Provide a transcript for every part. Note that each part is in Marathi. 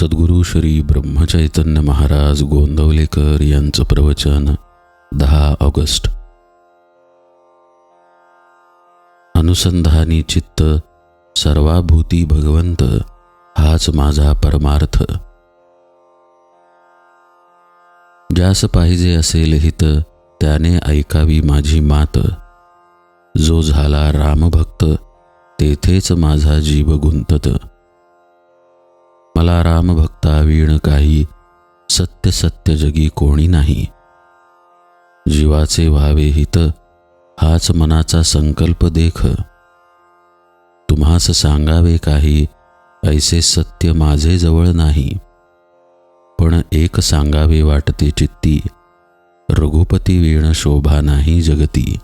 सद्गुरू श्री ब्रह्मचैतन्य महाराज गोंदवलेकर यांचं प्रवचन दहा ऑगस्ट. अनुसंधानी चित्त सर्वाभूती भगवंत हाच माझा परमार्थ. ज्यास पाहिजे असेल हित त्याने ऐकावी माझी मात. जो झाला रामभक्त तेथेच माझा जीव गुंतत. मला रामभक्ता वीण काही सत्य सत्य जगी कोणी नाही. जीवाचे व्हावे हित हाच मनाचा संकल्प देख. तुम्हास सांगावे काही ऐसे सत्य माझे जवळ नाही. पण एक सांगावे वाटते चित्ती रघुपती वीण शोभा नाही जगती.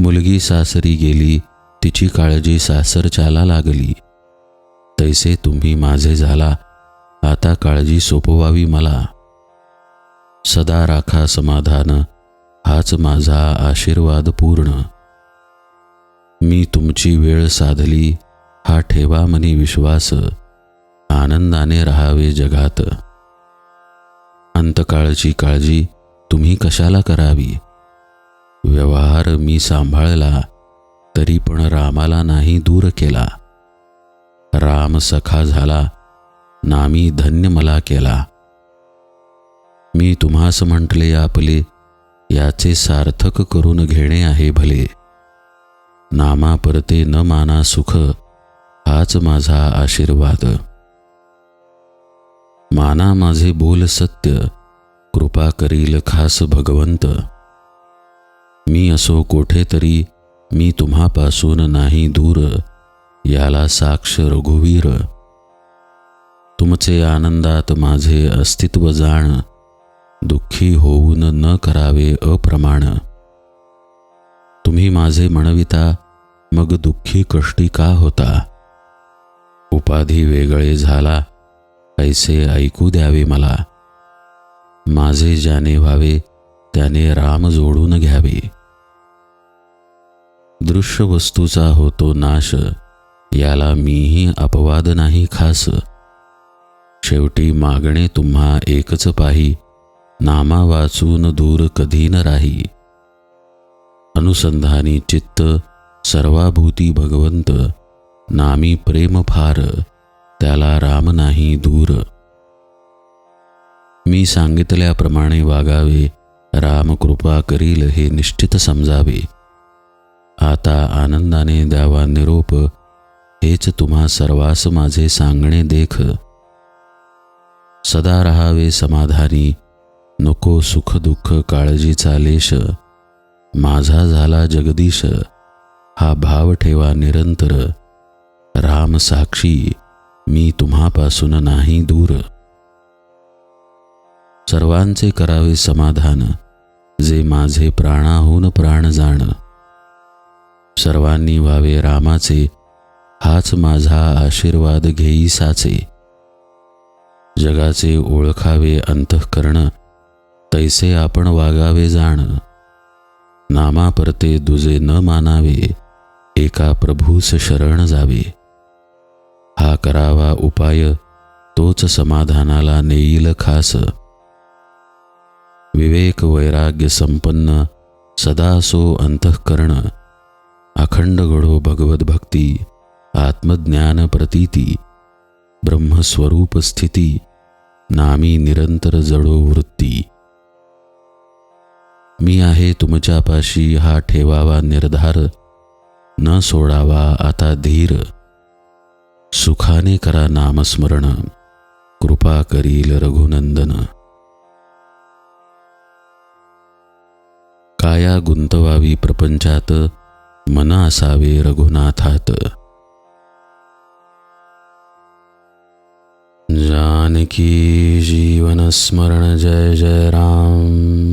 मुलगी सासरी गेली तिची काळजी सासरच्याला लागली. तैसे तुम्ही माझे झाला. आता काळजी सोपवावी मला. सदा राखा समाधान. हाच माझा आशीर्वाद पूर्ण. मी तुमची वेळ साधली. हा ठेवा मनी विश्वास. आनंदाने राहावे जगात. अंतकाळची काळजी तुम्ही कशाला करावी? व्यवहार मी सांभाळला तरी पण रामाला नाही दूर केला. राम सखा झाला. नामी धन्य मला केला. मी तुम्हास म्हटले आपले याचे सार्थक करून घेणे आहे भले. नामा परते न माना सुख हाच माझा आशीर्वाद. माना माझे बोल सत्य कृपा करील खास भगवंत. मी असो कोठेतरी मी तुम्हापासून नाही दूर. याला साक्ष रघुवीर. तुमचे आनंदात माझे अस्तित्व जाण दुःखी होऊन न करावे अप्रमाण. तुम्ही माझे म्हणविता मग दुःखी कष्टी का होता? उपाधी वेगळे झाला ऐसे ऐकू द्यावे मला. माझे ज्याने व्हावे त्याने राम जोडून घ्यावे. दृश्य वस्तूचा होतो नाश याला मीही अपवाद नाही खास. शेवटी मागणे तुम्हा एकच पाही नामा वाचून दूर कधी न राही. अनुसंधानी चित्त सर्वाभूती भगवंत नामी प्रेम फार त्याला राम नाही दूर. मी सांगितल्याप्रमाणे वागावे राम कृपा करील हे निश्चित समजावे. आता आनंदाने द्यावा निरोप हेच तुम्हा सर्वास माझे सांगणे देख. सदा राहावे समाधानी नको सुख दुःख काळजीचा लेश. माझा झाला जगदीश हा भाव ठेवा निरंतर. राम साक्षी मी तुम्हापासून नाही दूर. सर्वांचे करावे समाधान जे माझे प्राणाहून प्राण जाण. सर्वांनी व्हावे रामाचे हाच माझा आशीर्वाद घेई साचे जगाचे ओळखावे अंतःकरण तैसे आपण वागावे जाण. नामा परते दुजे न मानावे एका प्रभूस शरण जावे. हा करावा उपाय तोच समाधानाला नेईल खास. विवेक वैराग्य संपन्न सदा सो अंतःकरण. अखंड घडो भगवत भक्ती आत्मज्ञान प्रतीती ब्रह्मस्वरूप स्थिती नामी निरंतर जडो वृत्ती. मी आहे तुमच्यापाशी हा ठेवावा निर्धार न सोडावा आता धीर. सुखाने करा नामस्मरण कृपा करील रघुनंदन. काया गुंतवावी प्रपंचात मन असावे रघुनाथात. जानकी जीवन स्मरण जय जय राम।